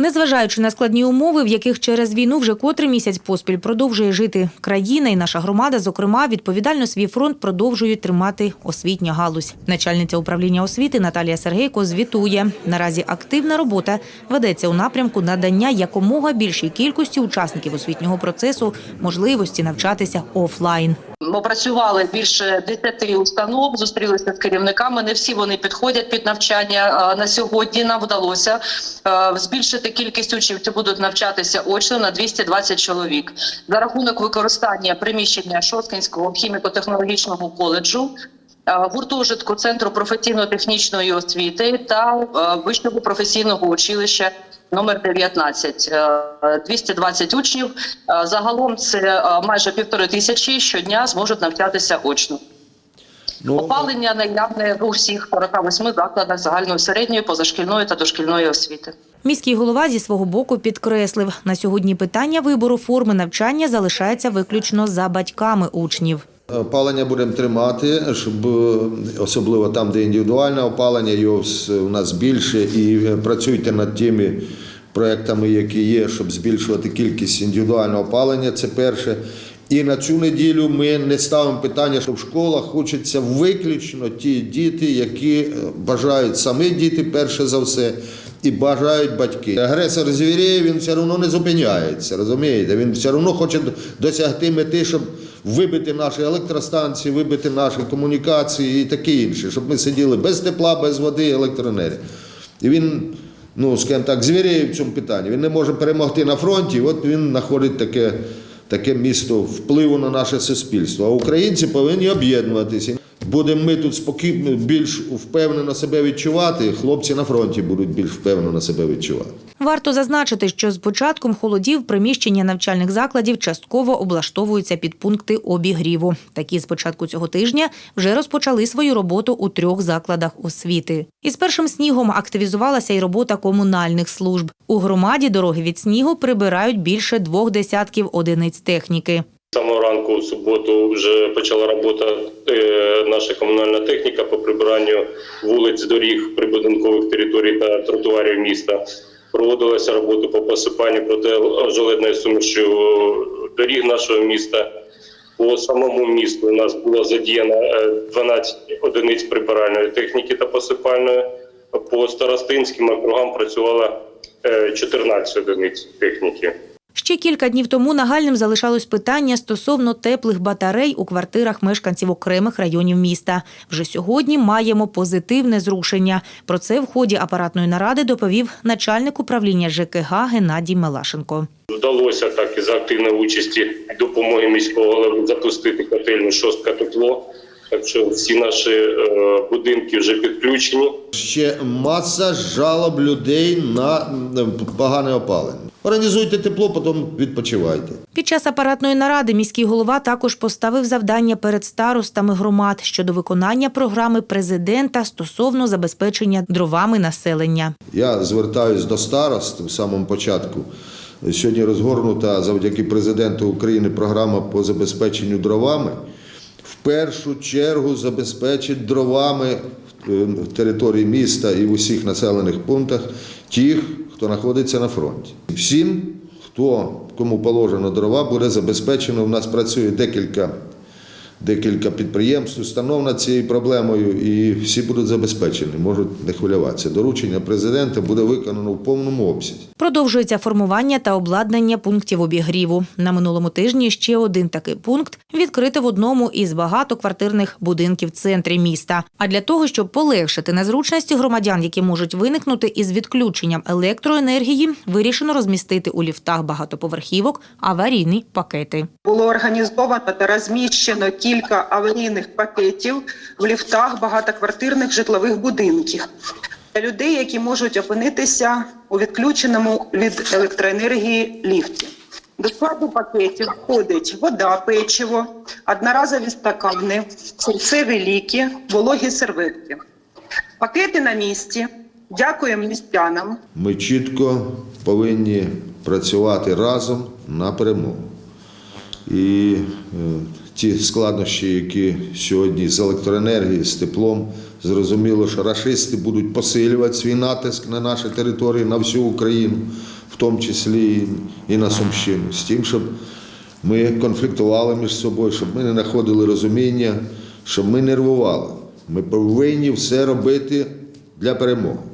Незважаючи на складні умови, в яких через війну вже котрий місяць поспіль продовжує жити країна і наша громада, зокрема, відповідально свій фронт продовжують тримати освітня галузь. Начальниця управління освіти Наталія Сергейко звітує. Наразі активна робота ведеться у напрямку надання якомога більшій кількості учасників освітнього процесу можливості навчатися офлайн. Опрацювали більше 10 установ, зустрілися з керівниками. Не всі вони підходять під навчання. На сьогодні нам вдалося збільшити кількість учнів, які будуть навчатися очно на 220 чоловік за рахунок використання приміщення Шосткинського хіміко-технологічного коледжу. Гуртожитку Центру професійно-технічної освіти та Вищого професійного училища номер 19. Е, 220 учнів. Е, Загалом це е, майже півтори тисячі щодня зможуть навчатися очно. Ну, Опалення наявне у всіх 48 закладах загальної середньої, позашкільної та дошкільної освіти. Міський голова зі свого боку підкреслив, на сьогодні питання вибору форми навчання залишається виключно за батьками учнів. Опалення будемо тримати, щоб е, особливо там, де індивідуальне опалення, його у нас більше. І е, працюйте над тими проектами, які є, щоб збільшувати кількість індивідуального опалення. Це перше. І на цю неділю ми не ставимо питання, що в школах хочеться виключно ті діти, які е, бажають самі діти, перше за все, і бажають батьки. Агресор звіріє, він все одно не зупиняється, розумієте? Він все одно хоче досягти мети, щоб вибити наші електростанції, вибити наші комунікації і таке інше, щоб ми сиділи без тепла, без води, електроенергії. І він, ну, скажімо так, звіряє в цьому питанні. Він не може перемогти на фронті, і от він знаходить таке, таке місто впливу на наше суспільство. А українці повинні об'єднуватися. Будемо ми тут спокійно більш впевнено себе відчувати, хлопці на фронті будуть більш впевнено себе відчувати. Варто зазначити, що з початком холодів приміщення навчальних закладів частково облаштовуються під пункти обігріву. Такі з початку цього тижня вже розпочали свою роботу у трьох закладах освіти. Із першим снігом активізувалася й робота комунальних служб. У громаді дороги від снігу прибирають більше двох десятків одиниць техніки. Самого ранку в суботу вже почала робота е, наша комунальна техніка по прибиранню вулиць, доріг, прибудинкових територій та тротуарів міста. Проводилася робота по посипанню протижеледною суміші доріг нашого міста. По самому місту у нас було задіяно е, 12 одиниць прибиральної техніки та посипальної. По старостинським округам працювало е, 14 одиниць техніки. Ще кілька днів тому нагальним залишалось питання стосовно теплих батарей у квартирах мешканців окремих районів міста. Вже сьогодні маємо позитивне зрушення. Про це в ході апаратної наради доповів начальник управління ЖКГ Геннадій Мелашенко. Вдалося так і за активної участі допомоги міського голови запустити котельну шостка тепло. Так що всі наші е, будинки вже підключені. Ще маса жалоб людей на погане опалення. Організуйте тепло, потім відпочивайте. Під час апаратної наради міський голова також поставив завдання перед старостами громад щодо виконання програми президента стосовно забезпечення дровами населення. Я звертаюсь до старост в самому початку. Сьогодні розгорнута завдяки президенту України програма по забезпеченню дровами. В першу чергу забезпечить дровами в території міста і в усіх населених пунктах тих, хто знаходиться на фронті. Всім, хто кому положено дрова, буде забезпечено. У нас працює декілька, декілька підприємств, установ над цією проблемою, і всі будуть забезпечені, можуть не хвилюватися. Доручення президента буде виконано в повному обсязі. Продовжується формування та обладнання пунктів обігріву. На минулому тижні ще один такий пункт відкрити в одному із багатоквартирних будинків в центрі міста. А для того, щоб полегшити незручності громадян, які можуть виникнути із відключенням електроенергії, вирішено розмістити у ліфтах багатоповерхівок аварійні пакети. Було організовано та розміщено кілька аварійних пакетів в ліфтах багатоквартирних житлових будинків для людей, які можуть опинитися у відключеному від електроенергії ліфті. До складу пакетів входить вода, печиво, одноразові стакани, серцеві ліки, вологі серветки. Пакети на місці. Дякуємо містянам. Ми чітко повинні працювати разом на перемогу. І е, ті складнощі, які сьогодні з електроенергією, з теплом, зрозуміло, що рашисти будуть посилювати свій натиск на наші території, на всю Україну. в тому числі і на Сумщину, з тим, щоб ми конфліктували між собою, щоб ми не знаходили розуміння, щоб ми нервували. Ми повинні все робити для перемоги.